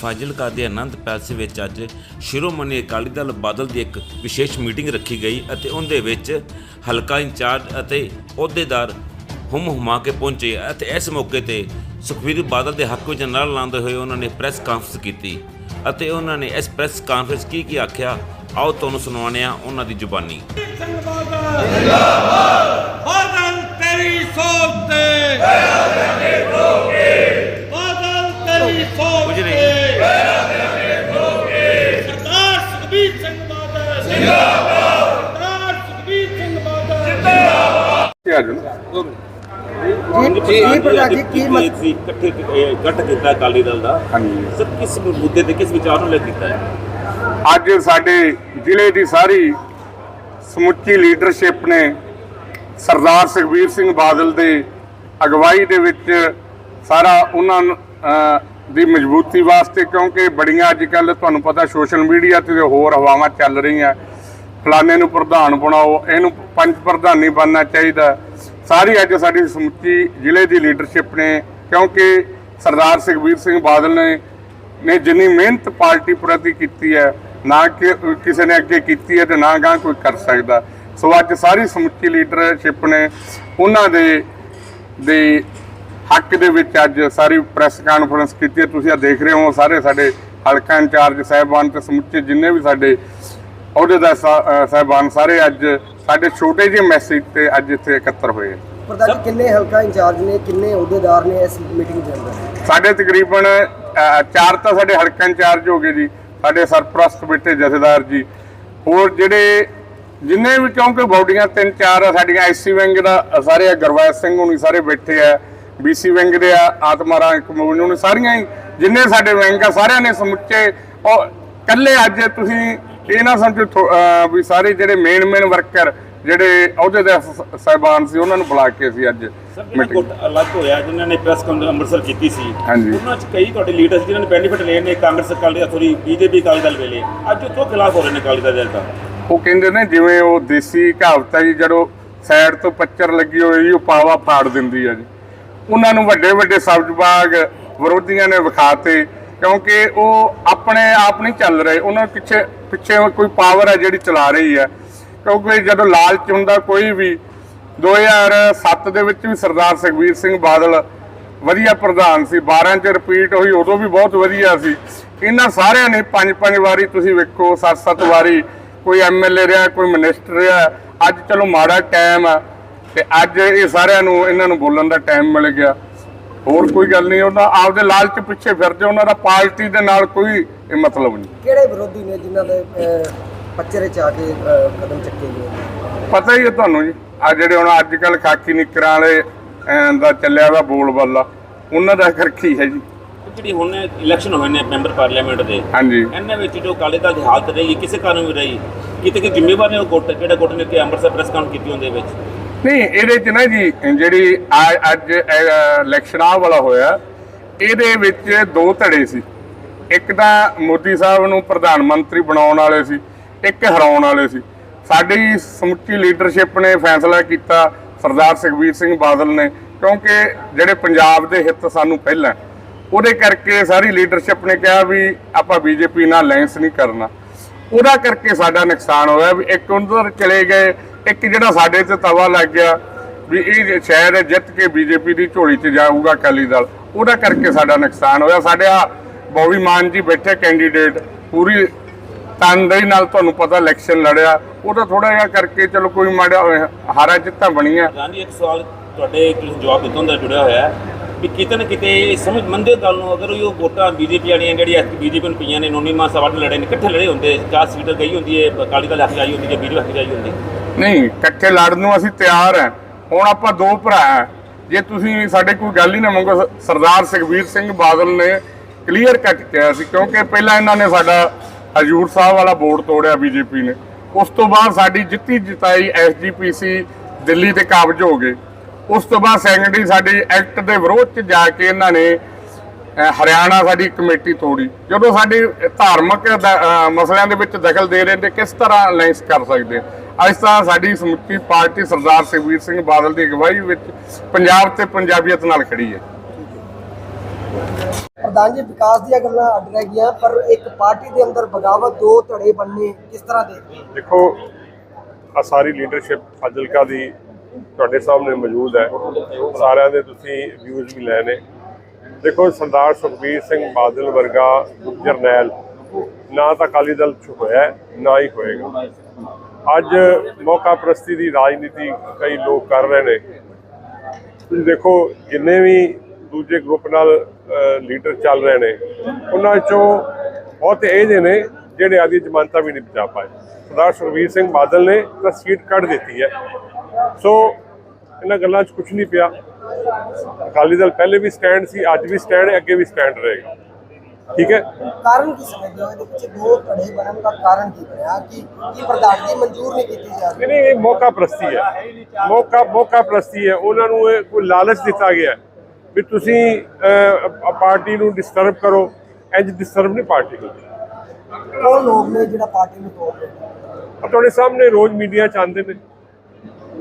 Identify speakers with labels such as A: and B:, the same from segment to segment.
A: ਫਾਜ਼ਿਲਕਾ ਦੇ ਆਨੰਦ ਪੈਲਸ ਵਿੱਚ ਅੱਜ ਸ਼ਿਰੋਮਣੀ ਅਕਾਲੀ ਦਲ ਬਾਦਲ ਦੀ ਇੱਕ ਵਿਸ਼ੇਸ਼ ਮੀਟਿੰਗ ਰੱਖੀ ਗਈ ਅਤੇ ਉਹਦੇ ਵਿੱਚ ਹਲਕਾ ਇੰਚਾਰਜ ਅਤੇ ਅਹੁਦੇਦਾਰ ਹੁਮ ਹੁਮਾ ਕੇ ਪਹੁੰਚੇ ਅਤੇ ਇਸ ਮੌਕੇ ਤੇ ਸੁਖਬੀਰ ਬਾਦਲ ਦੇ ਹੱਕ ਵਿੱਚ ਨਾਰਾ ਲਾਉਂਦੇ ਹੋਏ ਉਹਨਾਂ ਨੇ ਪ੍ਰੈਸ ਕਾਨਫਰੰਸ ਕੀਤੀ ਅਤੇ ਉਹਨਾਂ ਨੇ ਇਸ ਪ੍ਰੈਸ ਕਾਨਫਰੰਸ ਕੀ ਕੀ ਆਖਿਆ? ਆਓ ਤੁਹਾਨੂੰ ਸੁਣਾਉਂਦੇ ਹਾਂ ਉਹਨਾਂ ਦੀ ਜ਼ੁਬਾਨੀ।
B: ਬਾਦਲ
C: ਜੀ। ਜੀ ਪ੍ਰਧਾਨ ਜੀ ਕੀ ਮਤ
A: ਸੀ ਇਕੱਠੇ ਇਕੱਠ ਕੀਤਾ ਅਕਾਲੀ ਦਲ ਦਾ।
D: ਹਾਂਜੀ।
A: ਸਭ ਕਿਸ ਮੁੱਦੇ ਤੇ ਕਿਸ ਵਿਚਾਰ ਨੂੰ ਲੈ ਕੀਤਾ ਹੈ?
D: ਅੱਜ ਸਾਡੇ ਜ਼ਿਲ੍ਹੇ ਦੀ ਸਾਰੀ ਸਮੁੱਚੀ ਲੀਡਰਸ਼ਿਪ ਨੇ ਸਰਦਾਰ ਸੁਖਬੀਰ ਸਿੰਘ ਬਾਦਲ ਦੇ ਅਗਵਾਈ ਦੇ ਵਿੱਚ ਸਾਰਾ ਉਹਨਾਂ ਦੀ ਮਜ਼ਬੂਤੀ ਵਾਸਤੇ ਕਿਉਂਕਿ ਬੜੀਆਂ ਅੱਜ ਕੱਲ ਤੁਹਾਨੂੰ ਪਤਾ ਸੋਸ਼ਲ ਮੀਡੀਆ ਤੇ ਹੋਰ ਹਵਾਵਾਂ ਚੱਲ ਰਹੀਆਂ ਫਲਾਣੇ ਨੂੰ ਪ੍ਰਧਾਨ ਬਣਾਓ ਇਹਨੂੰ ਪੰਜ ਪ੍ਰਧਾਨੀ ਬਣਨਾ ਚਾਹੀਦਾ। ਸਾਰੀ ਅੱਜ ਸਾਡੀ ਸਮੁੱਚੀ ਜ਼ਿਲ੍ਹੇ ਦੀ ਲੀਡਰਸ਼ਿਪ ਨੇ, ਕਿਉਂਕਿ ਸਰਦਾਰ ਸੁਖਬੀਰ ਸਿੰਘ ਬਾਦਲ ਨੇ ਨੇ ਜਿੰਨੀ ਮਿਹਨਤ ਪਾਰਟੀ ਪ੍ਰਤੀ ਕੀਤੀ ਹੈ, ਨਾ ਕਿ ਕਿਸੇ ਨੇ ਅੱਗੇ ਕੀਤੀ ਹੈ ਤੇ ਨਾ ਗਾਂ ਕੋਈ ਕਰ ਸਕਦਾ। ਸੋ ਅੱਜ ਸਾਰੀ ਸਮੁੱਚੀ ਲੀਡਰਸ਼ਿਪ ਨੇ ਉਹਨਾਂ ਦੇ ਦੇ ਹੱਕ ਦੇ ਵਿੱਚ ਅੱਜ ਸਾਰੀ ਪ੍ਰੈਸ ਕਾਨਫਰੰਸ ਕੀਤੀ ਹੈ। ਤੁਸੀਂ ਆ ਦੇਖ ਰਹੇ ਹੋ, ਸਾਰੇ ਸਾਡੇ ਹਲਕਾ ਇੰਚਾਰਜ, ਸਾਹਿਬਾਨ ਤੇ ਸਮੁੱਚੇ ਜਿੰਨੇ ਵੀ ਸਾਡੇ ਅਹੁਦੇਦਾਰ ਸਾਹਿ- ਅਹ ਸਾਹਿਬਾਨ ਸਾਰੇ ਅੱਜ ਸਾਡੇ ਛੋਟੇ ਜਿਹੇ ਮੈਸੇਜ ਤੇ ਅੱਜ ਇੱਥੇ ਇਕੱਤਰ ਹੋਏ।
C: ਪ੍ਰਧਾਨ ਕਿੰਨੇ ਹਲਕਾ ਇੰਚਾਰਜ ਨੇ ਕਿੰਨੇ ਅਹੁਦੇਦਾਰ ਨੇ ਇਸ ਮੀਟਿੰਗ ਦੇ ਅੰਦਰ
D: ਸਾਡੇ ਤਕਰੀਬਨ ਚਾਰ ਤਾਂ ਸਾਡੇ ਹਲਕਾ ਇੰਚਾਰਜ ਹੋ ਗਏ ਜੀ ਸਾਡੇ ਸਰਪ੍ਰਸਤ ਬੈਠੇ ਜਥੇਦਾਰ ਜੀ ਹੋਰ ਜਿਹੜੇ ਜਿੰਨੇ ਵੀ ਕਿਉਂਕਿ ਬੌਡੀਆਂ ਤਿੰਨ ਚਾਰ ਆ ਸਾਡੀਆਂ ਐਸਸੀ ਵਿੰਗ ਦਾ ਸਾਰੇ ਆ, ਗੁਰਵੈਤ ਸਿੰਘ ਹੁਣੀ ਸਾਰੇ ਬੈਠੇ ਆ ਬੀਸੀ ਵਿੰਗ ਦੇ ਆ ਆਤਮਾਰਾ ਕਮੋਨ ਨੂੰ ਸਾਰੀਆਂ ਹੀ ਜਿੰਨੇ ਸਾਡੇ ਵਿੰਗ ਆ ਸਾਰਿਆਂ ਨੇ ਸਮੁੱਚੇ ਉਹ ਕੱਲੇ ਅੱਜ ਤੁਸੀਂ ਇਹ ਨਾ ਸਮਝੋ ਵੀ ਸਾਰੇ ਜਿਹੜੇ ਮੇਨ ਮੇਨ ਵਰਕਰ ਜਿਹੜੇ ਅਹੁਦੇ ਦੇ ਸ- ਸਾਹਿਬਾਨ ਸੀ ਉਹਨਾਂ ਨੂੰ ਬੁਲਾ ਕੇ ਅਸੀਂ ਅੱਜ ਮੀਟਿੰਗ
A: ਅਲੱਗ ਹੋਇਆ ਜਿਨ੍ਹਾਂ ਨੇ ਪ੍ਰੈਸ ਕਾਨਫਰੰਸ ਅੰਮ੍ਰਿਤਸਰ ਕੀਤੀ ਸੀ। ਉਹਨਾਂ 'ਚ ਕਈ ਤੁਹਾਡੇ ਲੀਡਰ ਸੀ ਜਿਨ੍ਹਾਂ ਨੇ ਬੈਨੀਫਿਟ ਲਏ ਨੇ ਕਾਂਗਰਸ ਅਕਾਲੀ ਦਲ ਸੋਰੀ ਬੀਜੇਪੀ ਅਕਾਲੀ ਦਲ ਵੇਲੇ। ਅੱਜ ਉਹ ਤੋਂ ਖਿਲਾਫ ਹੋ ਰਹੇ ਨੇ ਅਕਾਲੀ ਦਲ ਦੇ
D: ਉਹ ਕਹਿੰਦੇ ਨੇ ਜਿਵੇਂ ਉਹ ਦੇਸੀ ਕਹਾਵਤ ਹੈ ਜੀ ਜਦੋਂ ਸਾਈਡ ਤੋਂ ਪੱਚਰ ਲੱਗੀ ਹੋਈ ਉਹ ਪਾਵਾ ਫਾੜ ਦਿੰਦੀ ਹੈ ਜੀ। ਉਹਨਾਂ ਨੂੰ ਵੱਡੇ ਵੱਡੇ ਸਬਜ਼ ਬਾਗ ਵਿਰੋਧੀਆਂ ਨੇ ਵਿਖਾਤੇ ਕਿਉਂਕਿ ਉਹ ਆਪਣੇ ਆਪ ਨਹੀਂ ਚੱਲ ਰਹੇ ਉਹਨਾਂ ਪਿੱਛੇ ਪਿੱਛੇ ਕੋਈ ਪਾਵਰ ਹੈ ਜਿਹੜੀ ਚਲਾ ਰਹੀ ਹੈ। ਕਿਉਂਕਿ ਜਦੋਂ ਲਾਲਚ ਹੁੰਦਾ ਕੋਈ ਵੀ 2007 ਦੇ ਵਿੱਚ ਵੀ ਸਰਦਾਰ ਸੁਖਬੀਰ ਸਿੰਘ ਬਾਦਲ ਵਧੀਆ ਪ੍ਰਧਾਨ ਸੀ। 12 ਚ ਰਿਪੀਟ ਹੋਈ, ਉਦੋਂ ਵੀ ਬਹੁਤ ਵਧੀਆ ਸੀ। ਇਹਨਾਂ ਸਾਰਿਆਂ ਨੇ ਪੰਜ ਪੰਜ ਵਾਰੀ ਤੁਸੀਂ ਵੇਖੋ ਸੱਤ ਸੱਤ ਵਾਰੀ ਕੋਈ ਐਮਐਲਏ ਰਿਹਾ, ਕੋਈ ਮਿਨਿਸਟਰ ਰਿਹਾ। ਅੱਜ ਚਲੋ ਮਾੜਾ ਟਾਈਮ ਆ ਤੇ ਅੱਜ ਇਹ ਸਾਰਿਆਂ ਨੂੰ, ਇਹਨਾਂ ਨੂੰ ਬੋਲਣ ਦਾ ਟਾਈਮ ਮਿਲ ਗਿਆ। ਹੋਰ ਕੋਈ ਗੱਲ ਨਹੀਂ ਉਹਨਾਂ ਆਪਦੇ ਲਾਲਚ ਪਿੱਛੇ ਫਿਰਦੇ ਉਹਨਾਂ ਦਾ ਪਾਰਟੀ ਦੇ ਨਾਲ ਕੋਈ ਇਹ ਮਤਲਬ ਨਹੀਂ।
C: ਕਿਹੜੇ ਵਿਰੋਧੀ ਨੇ ਜਿਨ੍ਹਾਂ ਦੇ ਪੱਚਰੇ ਚ ਆ ਕੇ ਕਦਮ ਚੱਕੇ ਗਏ
D: ਪਤਾ ਹੀ ਹੈ ਤੁਹਾਨੂੰ ਜੀ ਆ ਜਿਹੜੇ ਹੁਣ ਅੱਜ ਕੱਲ ਖਾਕੀ ਨਿਕਰਾਂ ਵਾਲੇ ਦਾ ਚੱਲਿਆ ਵਾ ਬੋਲ ਬੱਲਾ ਉਹਨਾਂ ਦਾ ਕੀ ਹੈ ਜੀ?
A: ਜਿਹੜੀ ਹੁਣ ਇਲੈਕਸ਼ਨ ਹੋਏ ਨੇ ਮੈਂਬਰ ਪਾਰਲੀਮੈਂਟ ਦੇ
D: ਹਾਂਜੀ।
A: ਇਹਨਾਂ ਵਿੱਚ ਜੋ ਦਲ ਦੀ ਹਾਲਤ ਰਹੀ ਕਿਸੇ ਕਾਰਨ ਵੀ ਰਹੀ? ਕਿਤੇ ਕਿ ਜ਼ਿੰਮੇਵਾਰ ਨੇ ਉਹ ਗੁੱਟ ਜਿਹੜਾ ਗੁੱਟ ਨੇ ਕਿ ਅੰਮ੍ਰਿਤਸਰ ਪ੍ਰੈਸ ਕਾਨਫਰੰਸ ਕੀਤੀ ਉਹਦੇ ਵਿੱਚ?
D: ਨਹੀਂ, ਇਹਦੇ ਚ ਨਾ ਜੀ, ਜਿਹੜੀ ਆ- ਅੱਜ ਇਲੈਕਸ਼ਨ ਆ ਵਾਲਾ ਹੋਇਆ, ਇਹਦੇ ਵਿੱਚ ਦੋ ਧੜੇ ਸੀ। ਇੱਕ ਤਾਂ ਮੋਦੀ ਸਾਹਿਬ ਨੂੰ ਪ੍ਰਧਾਨ ਮੰਤਰੀ ਬਣਾਉਣ ਵਾਲੇ ਸੀ, ਇੱਕ ਹਰਾਉਣ ਵਾਲੇ ਸੀ। ਸਾਡੀ ਸਮੁੱਚੀ ਲੀਡਰਸ਼ਿਪ ਨੇ ਫੈਸਲਾ ਕੀਤਾ, ਸਰਦਾਰ ਸੁਖਬੀਰ ਸਿੰਘ ਬਾਦਲ ਨੇ, ਕਿਉਂਕਿ ਜਿਹੜੇ ਪੰਜਾਬ ਦੇ ਹਿੱਤ ਸਾਨੂੰ ਪਹਿਲਾਂ, ਉਹਦੇ ਕਰਕੇ ਸਾਰੀ ਲੀਡਰਸ਼ਿਪ ਨੇ ਕਿਹਾ ਵੀ ਆਪਾਂ ਬੀਜੇਪੀ ਨਾਲ ਅਲਾਈਅੰਸ ਨਹੀਂ ਕਰਨਾ। ਉਹਦਾ ਕਰਕੇ ਸਾਡਾ ਨੁਕਸਾਨ ਹੋਇਆ ਵੀ ਇੱਕ ਉਧਰ ਚਲੇ ਗਏ ਇੱਕ ਜਿਹੜਾ ਸਾਡੇ ਤੇ ਤਵਾ ਲੱਗ ਗਿਆ ਵੀ ਇਹ ਸ਼ਾਇਦ ਜਿੱਤ ਕੇ ਬੀਜੇਪੀ ਦੀ ਝੋਲੀ 'ਚ ਜਾਊਗਾ ਅਕਾਲੀ ਦਲ, ਉਹਦਾ ਕਰਕੇ ਸਾਡਾ ਨੁਕਸਾਨ ਹੋਇਆ। ਸਾਡੇ ਆ ਬੌਬੀ ਮਾਨ ਜੀ ਬੈਠੇ ਕੈਂਡੀਡੇਟ ਪੂਰੀ ਤਨਦੇਹੀ ਨਾਲ ਤੁਹਾਨੂੰ ਪਤਾ ਇਲੈਕਸ਼ਨ ਲੜਿਆ। ਉਹਦਾ ਥੋੜਾ ਜਿਹਾ ਕਰਕੇ ਚਲੋ ਕੋਈ ਮਾੜਾ ਹਾਰਾ ਜਿੱਤਾਂ ਬਣੀਆਂ।
A: ਗਾਂਧੀ, ਇੱਕ ਸਵਾਲ ਤੁਹਾਡੇ ਤੁਸੀਂ ਜਵਾਬ ਦਿੱਤਾ ਹੁੰਦਾ, ਜੁੜਿਆ ਹੋਇਆ ਵੀ ਕਿਤੇ ਨਾ ਕਿਤੇ ਸਮਝ ਮੰਦੇ ਹੋ ਗੱਲ ਨੂੰ, ਅਗਰ ਉਹ ਵੋਟਾਂ ਬੀਜੇਪੀ ਵਾਲੀਆਂ ਜਿਹੜੀਆਂ ਬੀਜੇਪੀ ਨੂੰ ਪਈਆਂ ਨੇ, ਨੋਨੀ ਮਾਨ ਸਭਾ ਸਵਾਲ ਲੜੇ ਨੇ, ਇਕੱਠੇ ਲੜੇ ਹੁੰਦੇ, ਚਾਰ ਸੀਟਰ ਗਈ ਹੁੰਦੀ ਹੈ, ਅਕਾਲੀ ਦਲ ਹੱਕ 'ਚ ਆਈ ਹੁੰਦੀ ਹੈ ਬੀਜੇਪੀ ਹੱਥ ਜਾਈ ਆਈ ਹੁੰਦੀ।
D: ਨਹੀਂ, ਇਕੱਠੇ ਲੜਨ ਨੂੰ ਅਸੀਂ ਤਿਆਰ ਹਾਂ। ਹੁਣ ਆਪਾਂ ਦੋ ਭਰਾ ਹਾਂ। ਜੇ ਤੁਸੀਂ ਸਾਡੇ ਕੋਈ ਗੱਲ ਹੀ ਨਾ ਮੰਗੋ ਸਰਦਾਰ ਸੁਖਬੀਰ ਸਿੰਘ ਬਾਦਲ ਨੇ ਕਲੀਅਰ ਕੱਟ ਕਿਹਾ ਸੀ, ਕਿਉਂਕਿ ਪਹਿਲਾਂ ਇਹਨਾਂ ਨੇ ਸਾਡਾ ਹਜੂਰ ਸਾਹਿਬ ਵਾਲਾ ਬੋਰਡ ਤੋੜਿਆ ਬੀਜੇਪੀ ਨੇ। ਉਸ ਤੋਂ ਬਾਅਦ ਸਾਡੀ ਜਿੱਤੀ ਜਿਤਾਈ ਐਸਜੀਪੀਸੀ ਦਿੱਲੀ ਤੇ ਕਾਬਜ ਹੋ ਗਏ। ਉਸ ਤੋਂ ਬਾਅਦ ਸੈਕੰਡਰੀ ਸਾਡੀ ਐਕਟ ਦੇ ਵਿਰੋਧ ਚ ਜਾ ਕੇ ਇਹਨਾਂ ਨੇ ਹਰਿਆਣਾ ਸਾਡੀ ਕਮੇਟੀ ਤੋੜੀ। ਜਦੋਂ ਸਾਡੇ ਧਾਰਮਿਕ ਮਸਲਿਆਂ ਦੇ ਵਿੱਚ ਦਖਲ ਦੇ ਰਹੇ ਨੇ, ਕਿਸ ਤਰ੍ਹਾਂ ਅਲਾਈਅੰਸ ਕਰ ਸਕਦੇ ਅੱਜ ਤਾਂ ਸਾਡੀ ਸਮੁੱਚੀ ਪਾਰਟੀ ਸਰਦਾਰ ਸੁਖਬੀਰ ਸਿੰਘ ਬਾਦਲ ਦੀ ਅਗਵਾਈ ਵਿੱਚ ਪੰਜਾਬ ਤੇ ਪੰਜਾਬੀਅਤ ਨਾਲ ਖੜੀ ਹੈ।
C: ਪ੍ਰਧਾਨ ਜੀ ਵਿਕਾਸ ਦੀਆਂ ਗੱਲਾਂ ਅੱਡ ਰਹਿ ਗਈਆਂ ਪਰ ਇੱਕ ਪਾਰਟੀ ਦੇ ਅੰਦਰ ਬਗਾਵਤ ਦੋ ਧੜੇ ਬਣਨੇ ਕਿਸ ਤਰ੍ਹਾਂ ਦੇਖਦੇ ਹੋ?
E: ਦੇਖੋ ਆ ਸਾਰੀ ਲੀਡਰਸ਼ਿਪ ਫਾਜ਼ਿਲਕਾ ਦੀ ਤੁਹਾਡੇ ਸਾਹਮਣੇ ਮੌਜੂਦ ਹੈ। ਸਾਰਿਆਂ ਦੇ ਤੁਸੀਂ ਵਿਊਜ਼ ਵੀ ਲਏ ਨੇ। ਦੇਖੋ ਸਰਦਾਰ ਸੁਖਬੀਰ ਸਿੰਘ ਬਾਦਲ ਵਰਗਾ ਜਰਨੈਲ ਨਾ ਤਾਂ ਅਕਾਲੀ ਦਲ ਚ ਹੋਇਆ ਹੈ, ਨਾ ਹੀ ਹੋਏਗਾ। ਅੱਜ ਮੌਕਾ ਪ੍ਰਸਤੀ ਦੀ ਰਾਜਨੀਤੀ ਕਈ ਲੋਕ ਕਰ ਰਹੇ ਨੇ। ਤੁਸੀਂ ਦੇਖੋ, ਜਿੰਨੇ ਵੀ ਦੂਜੇ ਗਰੁੱਪ ਨਾਲ ਲੀਡਰ ਚੱਲ ਰਹੇ ਨੇ, ਉਹਨਾਂ ਚੋਂ ਬਹੁਤ ਇਹ ਜਿਹੇ ਨੇ ਜਿਹੜੇ ਆਦੀ ਜ਼ਮਾਨਤਾਂ ਵੀ ਨਹੀਂ ਬਚਾ ਪਾਏ। ਸਰਦਾਰ ਸੁਖਬੀਰ ਸਿੰਘ ਬਾਦਲ ਨੇ ਤਾਂ ਸੀਟ ਕੱਢ ਦਿੱਤੀ ਹੈ। ਸੋ, ਇਹਨਾਂ ਗੱਲਾਂ 'ਚ ਕੁਝ ਨਹੀਂ ਪਿਆ। ਅਕਾਲੀ ਦਲ ਪਹਿਲੇ ਵੀ ਸਟੈਂਡ ਸੀ, ਅੱਜ ਵੀ ਸਟੈਂਡ, ਅੱਗੇ ਵੀ ਸਟੈਂਡ ਰਹੇਗਾ। ਠੀਕ ਹੈ?
C: ਕਾਰਨ ਕੀ ਸਮਝਦੇ ਹੋ? ਇਹਦੇ ਪਿੱਛੇ ਦੋ ਧੜੇ ਬਣਨ ਦਾ ਕਾਰਨ ਕੀ ਬਣਿਆ? ਕਿ ਕੀ ਪ੍ਰਧਾਨਗੀ ਮਨਜ਼ੂਰ ਨਹੀਂ ਕੀਤੀ ਜਾ ਰਹੀ?
E: ਨਹੀਂ ਨਹੀਂ ਮੌਕਾ ਪ੍ਰਸਤੀ ਹੈ। ਮੌਕਾ ਮੌਕਾ ਪ੍ਰਸਤੀ ਹੈ। ਉਹਨਾਂ ਨੂੰ ਕੋਈ ਲਾਲਚ ਦਿੱਤਾ ਗਿਆ ਵੀ ਤੁਸੀਂ ਪਾਰਟੀ ਨੂੰ ਡਿਸਟਰਬ ਕਰੋ। ਇੰਜ ਡਿਸਟਰਬ ਨਹੀਂ ਪਾਰਟੀ ਨੂੰ।
C: ਕੌਣ ਲੋਕ ਨੇ ਜਿਹੜਾ ਪਾਰਟੀ ਨੂੰ ਤੋੜ ਰਹੇ?
E: ਆ ਤੁਹਾਡੇ ਸਾਹਮਣੇ ਰੋਜ਼ ਮੀਡੀਆ ਚ ਆਉਂਦੇ ਨੇ।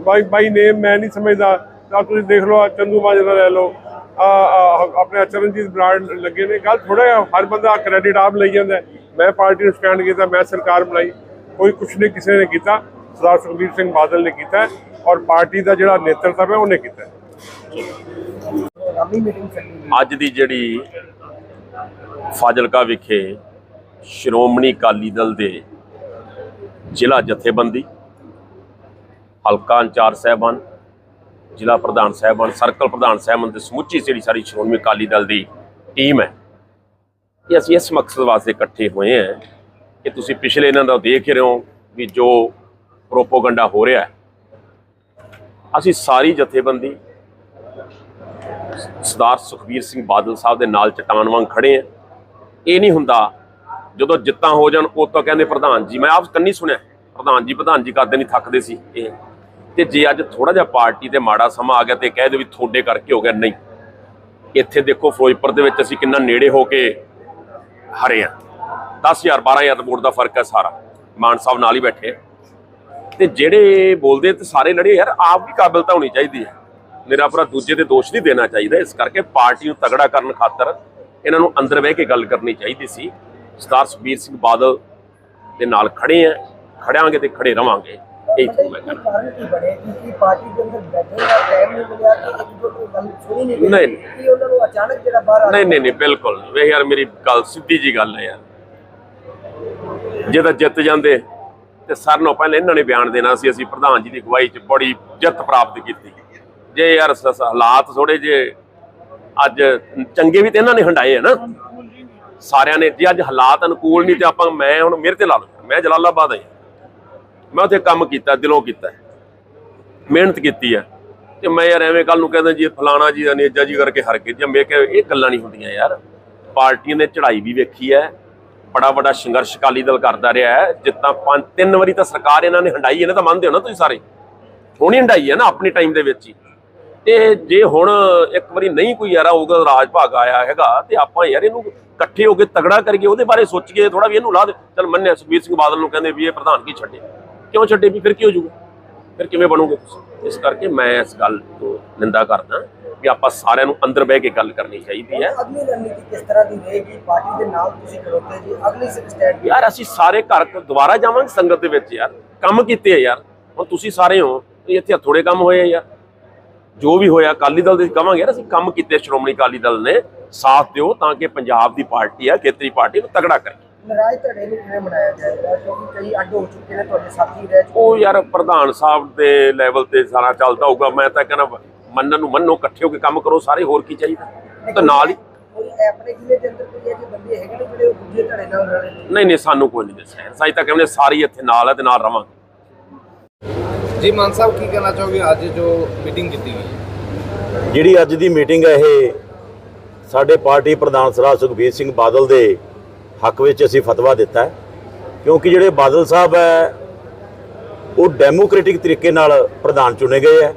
E: ਬਾਈ ਬਾਈ ਨੇਮ ਮੈਂ ਨਹੀਂ ਸਮਝਦਾ। ਤਾਂ ਤੁਸੀਂ ਦੇਖ ਲਓ ਚੰਦੂ ਮਾਜਰਾ ਲੈ ਲਓ। ਆਪਣੇ ਆਹ ਚਰਨਜੀਤ ਬਰਾੜ ਲੱਗੇ ਨੇ। ਗੱਲ ਥੋੜਾ ਜਿਹਾ ਹਰ ਬੰਦਾ ਕ੍ਰੈਡਿਟ ਆਪ ਲਈ ਜਾਂਦਾ। ਮੈਂ ਪਾਰਟੀ ਨੂੰ ਸਟੈਂਡ ਕੀਤਾ ਮੈਂ ਸਰਕਾਰ ਬਣਾਈ। ਕੋਈ ਕੁਛ ਨਹੀਂ ਕਿਸੇ ਨੇ ਕੀਤਾ। ਸਰਦਾਰ ਸੁਖਬੀਰ ਸਿੰਘ ਬਾਦਲ ਨੇ ਕੀਤਾ ਹੈ ਔਰ ਪਾਰਟੀ ਦਾ ਜਿਹੜਾ ਨੇਤਰਤਵ ਹੈ ਉਹਨੇ ਕੀਤਾ
F: ਅੱਜ ਦੀ ਜਿਹੜੀ ਫਾਜ਼ਿਲਕਾ ਵਿਖੇ ਸ਼੍ਰੋਮਣੀ ਅਕਾਲੀ ਦਲ ਦੇ ਜ਼ਿਲ੍ਹਾ ਜਥੇਬੰਦੀ ਹਲਕਾ ਇੰਚਾਰਜ ਸਾਹਿਬਾਨ ਜ਼ਿਲ੍ਹਾ ਪ੍ਰਧਾਨ ਸਾਹਿਬਾਨ, ਸਰਕਲ ਪ੍ਰਧਾਨ ਸਾਹਿਬਾਨ ਤੇ ਸਮੁੱਚੀ ਜਿਹੜੀ ਸਾਰੀ ਸ਼੍ਰੋਮਣੀ ਅਕਾਲੀ ਦਲ ਦੀ ਟੀਮ ਹੈ ਇਹ ਅਸੀਂ ਇਸ ਮਕਸਦ ਵਾਸਤੇ ਇਕੱਠੇ ਹੋਏ ਹਾਂ ਕਿ ਤੁਸੀਂ ਪਿਛਲੇ ਇਹਨਾਂ ਦਾ ਦੇਖ ਰਹੇ ਹੋ ਵੀ ਜੋ ਪ੍ਰੋਪੋਗੰਡਾ ਹੋ ਰਿਹਾ ਹੈ। ਅਸੀਂ ਸਾਰੀ ਜਥੇਬੰਦੀ ਸਰਦਾਰ ਸੁਖਬੀਰ ਸਿੰਘ ਬਾਦਲ ਸਾਹਿਬ ਦੇ ਨਾਲ ਚਟਾਨ ਵਾਂਗ ਖੜੇ ਆ ਇਹ ਨਹੀਂ ਹੁੰਦਾ ਜਦੋਂ ਜਿੱਤਾਂ ਹੋ ਜਾਣ ਉਹ ਤਾਂ ਕਹਿੰਦੇ ਪ੍ਰਧਾਨ ਜੀ, ਮੈਂ ਆਪ ਕੰਨੀ ਸੁਣਿਆ, ਪ੍ਰਧਾਨ ਜੀ ਪ੍ਰਧਾਨ ਜੀ ਕਰਦੇ ਨਹੀਂ ਥੱਕਦੇ ਸੀ ਇਹ। ਤੇ ਜੇ ਅੱਜ ਥੋੜਾ ਜਿਹਾ ਪਾਰਟੀ ਤੇ ਮਾੜਾ ਸਮਾਂ ਆ ਗਿਆ ਤੇ ਕਹਿ ਦੇ ਵੀ ਤੁਹਾਡੇ ਕਰਕੇ ਹੋ ਗਿਆ ਨਹੀਂ। ਇੱਥੇ ਦੇਖੋ ਫਿਰੋਜ਼ਪੁਰ ਦੇ ਵਿੱਚ ਅਸੀਂ ਕਿੰਨਾ ਨੇੜੇ ਹੋ ਕੇ ਹਰੇ ਆ 10000 12000 ਵੋਟ ਦਾ ਫ਼ਰਕ ਹੈ ਸਾਰਾ। ਮਾਨ ਸਾਹਿਬ ਨਾਲ ਹੀ ਬੈਠੇ ਆ। ਤੇ ਜਿਹੜੇ ਬੋਲਦੇ ਤੇ ਸਾਰੇ ਲੜੇ, ਯਾਰ ਆਪ ਵੀ ਕਾਬਿਲਤਾ ਹੋਣੀ ਚਾਹੀਦੀ ਹੈ। ਮੇਰਾ ਭਰਾ ਦੂਜੇ ਤੇ ਦੋਸ਼ ਨਹੀਂ ਦੇਣਾ ਚਾਹੀਦਾ। ਇਸ ਕਰਕੇ ਪਾਰਟੀ ਨੂੰ ਤਗੜਾ ਕਰਨ ਖਾਤਰ ਇਹਨਾਂ ਨੂੰ ਅੰਦਰ ਬਹਿ ਕੇ ਗੱਲ ਕਰਨੀ ਚਾਹੀਦੀ ਸੀ। ਸਰਦਾਰ ਸੁਖਬੀਰ ਸਿੰਘ ਬਾਦਲ ਦੇ ਨਾਲ ਖੜੇ ਆ। ਖੜਿਆਂਗੇ ਤੇ ਖੜੇ ਰਵਾਂਗੇ। ਇਹ ਮੈਂ ਕਹਿਣਾ
C: ਕਾਰਨ ਕੀ ਬਣੇ ਕਿ ਪਾਰਟੀ ਦੇ ਅੰਦਰ ਬੈਠਣ ਦਾ ਟਾਈਮ ਨਹੀਂ ਮਿਲਿਆ ਕਿ ਇੱਕ ਦੋ ਤੋਂ ਗੱਲ ਸੁਣੀ ਨਹੀਂ
F: ਨਹੀਂ, ਨਹੀਂ।
C: ਕਿ ਉਹਨਾਂ ਨੂੰ ਅਚਾਨਕ ਜਿਹੜਾ ਬਾਹਰ ਆ
F: ਨਹੀਂ ਨਹੀਂ ਨਹੀਂ ਬਿਲਕੁਲ ਨਹੀਂ। ਵੇ ਯਾਰ ਮੇਰੀ ਗੱਲ ਸਿੱਧੀ ਜੀ ਗੱਲ ਹੈ ਯਾਰ। ਜੇ ਤਾਂ ਜਿੱਤ ਜਾਂਦੇ ਤੇ ਸਰ ਨੂੰ ਪਹਿਲਾਂ ਇਹਨਾਂ ਨੇ ਬਿਆਨ ਦੇਣਾ ਸੀ ਅਸੀਂ ਪ੍ਰਧਾਨ ਜੀ ਦੀ ਅਗਵਾਈ 'ਚ ਬੜੀ ਜਿੱਤ ਪ੍ਰਾਪਤ ਕੀਤੀ। ਜੇ ਯਾਰ ਸ- ਸ- ਹਾਲਾਤ ਥੋੜੇ ਜੇ ਅੱਜ ਚੰਗੇ ਵੀ ਤੇ ਇਹਨਾਂ ਨੇ ਹੰਡਾਏ ਆ ਨਾ। ਸਾਰਿਆਂ ਨੇ ਜੇ ਅੱਜ ਹਾਲਾਤ ਅਨੁਕੂਲ ਨਹੀਂ ਤੇ ਆਪਾਂ ਮੈਂ ਹੁਣ ਮੇਰੇ ਤੇ ਲਾ ਲਓ ਮੈਂ ਜਲਾਲਾਬਾਦ ਆਇਆ ਮੈਂ ਉੱਥੇ ਕੰਮ ਕੀਤਾ, ਦਿਲੋਂ ਕੀਤਾ। ਮਿਹਨਤ ਕੀਤੀ ਹੈ ਤੇ ਮੈਂ ਯਾਰ ਐਵੇਂ ਕੱਲ ਨੂੰ ਕਹਿੰਦਾ ਜੀ, ਫਲਾਣਾ ਜੀ ਅਨੇਜਾ ਜੀ ਕਰਕੇ ਹਰ ਗਏ। ਜੇ ਮੈਂ ਕਿਹਾ, ਇਹ ਗੱਲਾਂ ਨਹੀਂ ਹੁੰਦੀਆਂ ਯਾਰ। ਪਾਰਟੀਆਂ ਨੇ ਚੜ੍ਹਾਈ ਵੀ ਵੇਖੀ ਹੈ। ਬੜਾ ਵੱਡਾ ਸੰਘਰਸ਼ ਅਕਾਲੀ ਦਲ ਕਰਦਾ ਰਿਹਾ ਹੈ। ਜਿੱਦਾਂ ਪੰਜ, ਤਿੰਨ ਵਾਰੀ ਤਾਂ ਸਰਕਾਰ ਇਹਨਾਂ ਨੇ ਹੰਡਾਈ ਇਹਨਾਂ ਤਾਂ ਮੰਨਦੇ ਹੋ ਨਾ ਤੁਸੀਂ ਸਾਰੇ? ਹੁਣੀ ਹੰਡਾਈ ਹੈ ਨਾ, ਆਪਣੇ ਟਾਈਮ ਦੇ ਵਿੱਚ ਹੀ। ਤੇ ਜੇ ਹੁਣ ਇੱਕ ਵਾਰੀ ਨਹੀਂ ਕੋਈ ਯਾਰ ਹੋਊਗਾ ਰਾਜ ਭਾਗ ਆਇਆ ਹੈਗਾ, ਤੇ ਆਪਾਂ ਯਾਰ ਇਹਨੂੰ ਇਕੱਠੇ ਹੋ ਕੇ ਤਗੜਾ ਕਰਕੇ ਉਹਦੇ ਬਾਰੇ ਸੋਚੀਏ ਥੋੜਾ ਵੀ ਇਹਨੂੰ ਲਾ ਦੇ। ਚਲ ਮੰਨਿਆ ਸੁਖਬੀਰ ਸਿੰਘ ਬਾਦਲ ਨੂੰ ਕਹਿੰਦੇ ਵੀ ਇਹ ਪ੍ਰਧਾਨਗੀ ਛੱਡੇ। ਕਿਉਂ ਛੱਡੇ ਵੀ ਫਿਰ ਕੀ ਹੋ ਜਾਊਗਾ? ਫਿਰ ਕਿਵੇਂ ਬਣੋਗੇ ਤੁਸੀਂ? ਇਸ ਕਰਕੇ ਮੈਂ ਇਸ ਗੱਲ ਤੋਂ ਨਿੰਦਾ ਕਰਦਾ ਵੀ ਆਪਾਂ ਸਾਰਿਆਂ ਨੂੰ ਅੰਦਰ ਬਹਿ ਕੇ ਗੱਲ ਕਰਨੀ ਚਾਹੀਦੀ ਹੈ।
C: ਅਗਲੀ ਰਣਨੀਤੀ ਕਿਸ ਤਰ੍ਹਾਂ ਦੀ ਰਹੇਗੀ? ਪਾਰਟੀ ਦੇ ਨਾਲ ਤੁਸੀਂ ਖੜੋਤੇ ਜੀ। ਅਗਲੀ ਸਟੈਂਡ
F: ਯਾਰ ਅਸੀਂ ਸਾਰੇ ਘਰ ਦੁਬਾਰਾ ਜਾਵਾਂਗੇ ਸੰਗਤ ਦੇ ਵਿੱਚ ਯਾਰ। ਕੰਮ ਕੀਤੇ ਆ ਯਾਰ। ਹੁਣ ਤੁਸੀਂ ਸਾਰੇ ਹੋ ਇੱਥੇ ਥੋੜੇ ਕੰਮ ਹੋਏ ਆ ਯਾਰ। ਜੋ ਵੀ ਹੋਇਆ ਅਕਾਲੀ ਦਲ ਦੇ ਕਵਾਂਗੇ ਯਾਰ ਅਸੀਂ ਕੰਮ ਕੀਤੇ ਸ਼੍ਰੋਮਣੀ ਅਕਾਲੀ ਦਲ ਨੇ। ਸਾਥ ਦਿਓ ਤਾਂ ਕਿ ਪੰਜਾਬ ਦੀ ਪਾਰਟੀ ਆ ਖੇਤਰੀ ਪਾਰਟੀ ਨੂੰ ਤਗੜਾ ਕਰੇ
C: ਨਾਰਾਜ਼ ਧੜੇ ਨੂੰ ਕਿਵੇਂ ਬਣਾਇਆ ਜਾਏਗਾ? ਕਿਉਂਕਿ ਕਈ ਅੱਡ ਹੋ ਚੁੱਕੇ ਨੇ ਤੁਹਾਡੇ ਸਾਥੀ ਰਹਿ ਚੁੱਕੇ
F: ਉਹ ਯਾਰ ਪ੍ਰਧਾਨ ਸਾਹਿਬ ਦੇ ਲੈਵਲ ਤੇ ਸਾਰਾ ਚੱਲਦਾ ਹੋਊਗਾ ਮੈਂ ਤਾਂ ਕਹਿੰਦਾ ਮੰਨਣ ਨੂੰ ਮੰਨੋ ਇਕੱਠੇ ਹੋ ਕੇ ਕੰਮ ਕਰੋ ਸਾਰੇ ਹੋਰ ਕੀ ਚਾਹੀਦਾ? ਤਾਂ ਨਾਲ ਹੀ।
C: ਕੋਈ ਆਪਣੇ ਜ਼ਿਲ੍ਹੇ ਦੇ ਅੰਦਰ ਕੋਈ ਅਜੇ ਬੰਦੇ ਹੈਗੇ ਨੇ ਜਿਹੜੇ ਉਹ ਦੂਜੇ ਧੜੇ ਨਾਲ ਲੜ ਰਹੇ ਨੇ?
F: ਨਹੀਂ ਨਹੀਂ ਸਾਨੂੰ ਕੋਈ ਨਹੀਂ ਦੱਸਿਆ। ਸਾਈ ਤਾਂ ਕਹਿੰਦੇ ਸਾਰੀ ਇੱਥੇ ਨਾਲ ਹੈ ਤੇ ਨਾਲ ਰਵਾਂਗੇ।
G: ਜੀ ਮਾਨ ਸਾਹਿਬ ਕੀ ਕਹਿਣਾ ਚਾਹੋਗੇ? ਅੱਜ ਜੋ ਮੀਟਿੰਗ ਕੀਤੀ ਗਈ
H: ਜਿਹੜੀ ਅੱਜ ਦੀ ਮੀਟਿੰਗ ਹੈ ਇਹ ਸਾਡੇ ਪਾਰਟੀ ਪ੍ਰਧਾਨ ਸਰਦਾਰ ਸੁਖਬੀਰ ਸਿੰਘ ਬਾਦਲ ਦੇ ਹੱਕ ਵਿੱਚ ਅਸੀਂ ਫਤਵਾ ਦਿੱਤਾ ਹੈ, ਕਿਉਂਕਿ ਜਿਹੜੇ ਬਾਦਲ ਸਾਹਿਬ ਹੈ, ਉਹ ਡੈਮੋਕ੍ਰੈਟਿਕ ਤਰੀਕੇ ਨਾਲ ਪ੍ਰਧਾਨ ਚੁਣੇ ਗਏ ਹੈ।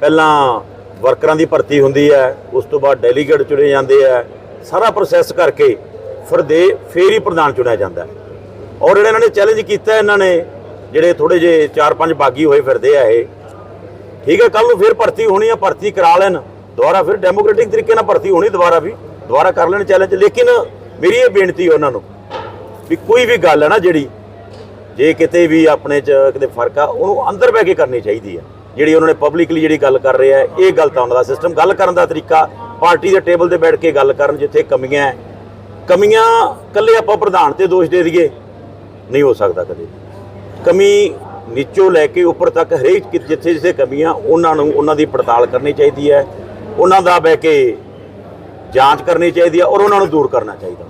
H: ਪਹਿਲਾਂ ਵਰਕਰਾਂ ਦੀ ਭਰਤੀ ਹੁੰਦੀ ਹੈ, ਉਸ ਤੋਂ ਬਾਅਦ ਡੈਲੀਗੇਟ ਚੁਣੇ ਜਾਂਦੇ ਹੈ। ਸਾਰਾ ਪ੍ਰੋਸੈਸ ਕਰਕੇ ਫਿਰ ਦੇ ਫੇਰ ਹੀ ਪ੍ਰਧਾਨ ਚੁਣਿਆ ਜਾਂਦਾ ਔਰ ਜਿਹੜਾ ਇਹਨਾਂ ਨੇ ਚੈਲੰਜ ਕੀਤਾ ਇਹਨਾਂ ਨੇ, ਜਿਹੜੇ ਥੋੜੇ ਜਿਹੇ 4-5 ਬਾਗੀ ਹੋਏ ਫਿਰਦੇ ਆ ਇਹ, ਠੀਕ ਹੈ ਕੱਲ ਨੂੰ ਫਿਰ ਭਰਤੀ ਹੋਣੀ ਆ, ਭਰਤੀ ਕਰਾ ਲੈਣ। ਦੁਬਾਰਾ ਫਿਰ ਡੈਮੋਕ੍ਰੈਟਿਕ ਤਰੀਕੇ ਨਾਲ ਭਰਤੀ ਹੋਣੀ, ਦੁਬਾਰਾ ਵੀ, ਦੁਬਾਰਾ ਕਰ ਲੈਣ ਚੈਲੰਜ ਲੇਕਿਨ ਮੇਰੀ ਇਹ ਬੇਨਤੀ ਉਹਨਾਂ ਨੂੰ ਵੀ ਕੋਈ ਵੀ ਗੱਲ ਹੈ ਨਾ ਜਿਹੜੀ, ਜੇ ਕਿਤੇ ਵੀ ਆਪਣੇ ਚ ਕਿਤੇ ਫ਼ਰਕ ਆ, ਉਹਨੂੰ ਅੰਦਰ ਬਹਿ ਕੇ ਕਰਨੀ ਚਾਹੀਦੀ ਹੈ। ਜਿਹੜੀ ਉਹਨਾਂ ਨੇ ਪਬਲਿਕਲੀ ਜਿਹੜੀ ਗੱਲ ਕਰ ਰਹੇ ਆ, ਇਹ ਗਲਤ ਆ ਉਹਨਾਂ ਦਾ ਸਿਸਟਮ ਗੱਲ ਕਰਨ ਦਾ ਤਰੀਕਾ, ਪਾਰਟੀ ਦੇ ਟੇਬਲ ਤੇ ਬੈਠ ਕੇ ਗੱਲ ਕਰਨ ਜਿੱਥੇ ਕਮੀਆਂ ਹੈ। ਕਮੀਆਂ ਕੱਲੇ ਆਪਾਂ ਪ੍ਰਧਾਨ ਤੇ ਦੋਸ਼ ਦੇ ਦਈਏ, ਨਹੀਂ ਹੋ ਸਕਦਾ ਕਦੇ। ਕਮੀ ਨੀਚੋਂ ਲੈ ਕੇ ਉੱਪਰ ਤੱਕ ਹਰੇਕ ਕਿ- ਜਿੱਥੇ ਜਿੱਥੇ ਕਮੀਆਂ, ਉਹਨਾਂ ਨੂੰ ਉਹਨਾਂ ਦੀ ਪੜਤਾਲ ਕਰਨੀ ਚਾਹੀਦੀ ਹੈ। ਉਹਨਾਂ ਦਾ ਬਹਿ ਕੇ ਜਾਂਚ ਕਰਨੀ ਚਾਹੀਦੀ ਹੈ ਔਰ ਉਹਨਾਂ ਨੂੰ ਦੂਰ ਕਰਨਾ ਚਾਹੀਦਾ।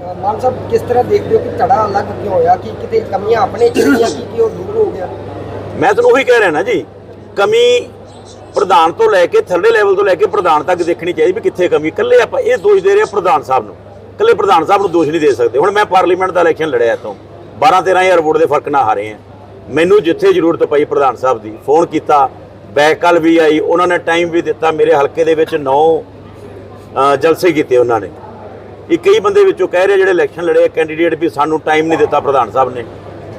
C: ਮਾਨ ਸਾਹਿਬ, ਕਿਸ ਤਰ੍ਹਾਂ ਦੇਖਦੇ ਹੋ ਕਿ ਧੜਾ ਅਲੱਗ ਕਿਉਂ ਹੋਇਆ? ਕਿ ਕਿਤੇ ਕਮੀਆਂ ਆਪਣੇ ਚ ਰਹੀਆਂ ਕਿ ਕਿ ਉਹ ਦੂਰ ਹੋ ਗਿਆ?
H: ਮੈਂ ਤੁਹਾਨੂੰ ਉਹੀ ਕਹਿ ਰਿਹਾ ਨਾ ਜੀ, ਕਮੀ ਪ੍ਰਧਾਨ ਤੋਂ ਲੈ ਕੇ ਥੱਲੇ ਲੈਵਲ ਤੋਂ ਲੈ ਕੇ ਪ੍ਰਧਾਨ ਤੱਕ ਦੇਖਣੀ ਚਾਹੀਦੀ ਵੀ ਕਿੱਥੇ ਕਮੀ। ਇਕੱਲੇ ਆਪਾਂ ਇਹ ਦੋਸ਼ ਦੇ ਰਹੇ ਪ੍ਰਧਾਨ ਸਾਹਿਬ ਨੂੰ। ਇਕੱਲੇ ਪ੍ਰਧਾਨ ਸਾਹਿਬ ਨੂੰ ਦੋਸ਼ ਨਹੀਂ ਦੇ ਸਕਦੇ। ਹੁਣ ਮੈਂ ਪਾਰਲੀਮੈਂਟ ਦਾ ਇਲੈਕਸ਼ਨ ਲੜਿਆ ਤੋਂ 12 13000 ਵੋਟ ਦੇ ਫ਼ਰਕ ਨਾਲ ਹਾਰੇ ਆ। ਮੈਨੂੰ ਜਿੱਥੇ ਜ਼ਰੂਰਤ ਪਈ ਪ੍ਰਧਾਨ ਸਾਹਿਬ ਦੀ, ਫੋਨ ਕੀਤਾ। ਬੈਕ ਕਾਲ ਵੀ ਆਈ, ਉਹਨਾਂ ਨੇ ਟਾਈਮ ਵੀ ਦਿੱਤਾ। ਮੇਰੇ ਹਲਕੇ ਦੇ ਵਿੱਚ 9 ਜਲਸੇ ਕੀਤੇ ਉਹਨਾਂ ਨੇ। ਇਹ ਕਈ ਬੰਦੇ ਵਿੱਚੋਂ ਕਹਿ ਰਹੇ ਜਿਹੜੇ ਇਲੈਕਸ਼ਨ ਲੜੇ ਕੈਂਡੀਡੇਟ ਵੀ ਸਾਨੂੰ ਟਾਈਮ ਨਹੀਂ ਦਿੱਤਾ ਪ੍ਰਧਾਨ ਸਾਹਿਬ ਨੇ।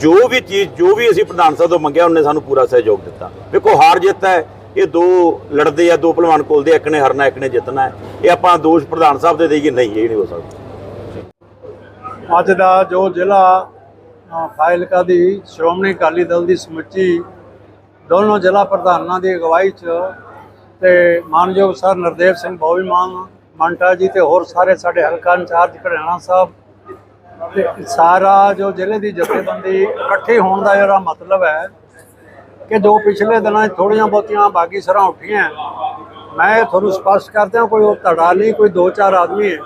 H: ਜੋ ਵੀ ਚੀਜ਼, ਜੋ ਵੀ ਅਸੀਂ ਪ੍ਰਧਾਨ ਸਾਹਿਬ ਤੋਂ ਮੰਗਿਆ, ਉਹਨੇ ਸਾਨੂੰ ਪੂਰਾ ਸਹਿਯੋਗ ਦਿੱਤਾ। ਵੇਖੋ, ਹਾਰ ਜਿੱਤ ਹੈ, ਇਹ ਦੋ ਲੜਦੇ ਆ, ਦੋ ਪਹਿਲਵਾਨ ਕੋਲਦੇ ਇੱਕ ਨੇ ਹਰਨਾ, ਇੱਕ ਨੇ ਜਿੱਤਣਾ ਹੈ। ਇਹ ਆਪਾਂ ਦੋਸ਼ ਪ੍ਰਧਾਨ ਸਾਹਿਬ ਦੇ ਦੇਈਏ, ਨਹੀਂ, ਇਹ ਨਹੀਂ ਹੋ ਸਕਦਾ।
I: ਅੱਜ ਦਾ ਜੋ ਜ਼ਿਲ੍ਹਾ ਫਾਇਲਕਾ ਦੀ ਸ਼੍ਰੋਮਣੀ ਅਕਾਲੀ ਦਲ ਦੀ ਸਮੁੱਚੀ ਦੋਨੋਂ ਜ਼ਿਲ੍ਹਾ ਪ੍ਰਧਾਨਾਂ ਦੀ ਅਗਵਾਈ 'ਚ ਤੇ ਮਾਨਯੋਗ ਸਰ ਨਰਦੇਵ ਸਿੰਘ ਬੋਵੀ ਮਾਨ ਮੰਟਾ ਜੀ ਤੇ ਹੋਰ ਸਾਰੇ ਸਾਡੇ ਹਲਕਾ ਇੰਚਾਰਜ ਘਰਿਆਣਾ ਸਾਹਿਬ ਤੇ ਸਾਰਾ ਜੋ ਜ਼ਿਲ੍ਹੇ ਦੀ ਜਥੇਬੰਦੀ ਇਕੱਠੇ ਹੋਣ ਦਾ ਜਿਹੜਾ ਮਤਲਬ ਹੈ ਕਿ ਜੋ ਪਿਛਲੇ ਦਿਨਾਂ 'ਚ ਥੋੜੀਆਂ ਬਹੁਤੀਆਂ ਬਾਗੀ ਸਰਾਂ ਉੱਠੀਆਂ, ਮੈਂ ਤੁਹਾਨੂੰ ਸਪਸ਼ਟ ਕਰਦਿਆਂ ਕੋਈ ਉਹ ਧੜਾ ਨਹੀਂ, ਕੋਈ ਦੋ ਚਾਰ ਆਦਮੀ ਹੈ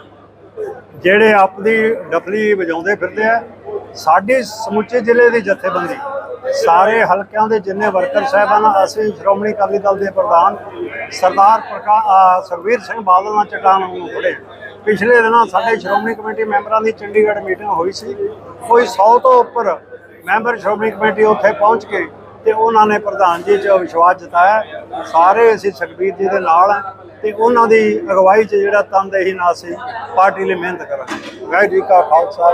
I: ਜਿਹੜੇ ਆਪਦੀ ਡਫਲੀ ਵਜਾਉਂਦੇ ਫਿਰਦੇ ਆ। ਸਾਡੇ ਸਮੁੱਚੇ ਜ਼ਿਲ੍ਹੇ ਦੀ ਜਥੇਬੰਦੀ ਸਾਰੇ ਹਲਕਿਆਂ ਦੇ ਜਿੰਨੇ ਵਰਕਰ ਸਾਹਿਬਾਨ, ਅਸੀਂ ਸ਼੍ਰੋਮਣੀ ਅਕਾਲੀ ਦਲ ਦੇ ਪ੍ਰਧਾਨ ਸਰਦਾਰ ਪ੍ਰਕਾਸ਼ ਸੁਖਵੀਰ ਸਿੰਘ ਬਾਦਲ ਨਾਲ ਚਟਾਨ ਨੂੰ ਖੜੇ ਪਿਛਲੇ ਦਿਨਾਂ ਸਾਡੇ ਸ਼੍ਰੋਮਣੀ ਕਮੇਟੀ ਮੈਂਬਰਾਂ ਦੀ ਚੰਡੀਗੜ੍ਹ ਮੀਟਿੰਗ ਹੋਈ ਸੀ। ਕੋਈ 100 ਤੋਂ ਉੱਪਰ ਮੈਂਬਰ ਸ਼੍ਰੋਮਣੀ ਕਮੇਟੀ ਉੱਥੇ ਪਹੁੰਚ ਕੇ ਤੇ ਉਹਨਾਂ ਨੇ ਪ੍ਰਧਾਨ ਜੀ 'ਚ ਵਿਸ਼ਵਾਸ ਜਤਾਇਆ। ਸਾਰੇ ਅਸੀਂ ਸੁਖਬੀਰ ਜੀ ਦੇ ਨਾਲ ਹਾਂ ਤੇ ਉਹਨਾਂ ਦੀ ਅਗਵਾਈ 'ਚ ਜਿਹੜਾ ਤਨਦੇਹੀ ਨਾਲ ਅਸੀਂ ਪਾਰਟੀ ਲਈ ਮਿਹਨਤ ਕਰਾਂਗੇ। ਵਾਹਿਗੁਰੂ ਜੀ ਕਾ ਖਾਲਸਾ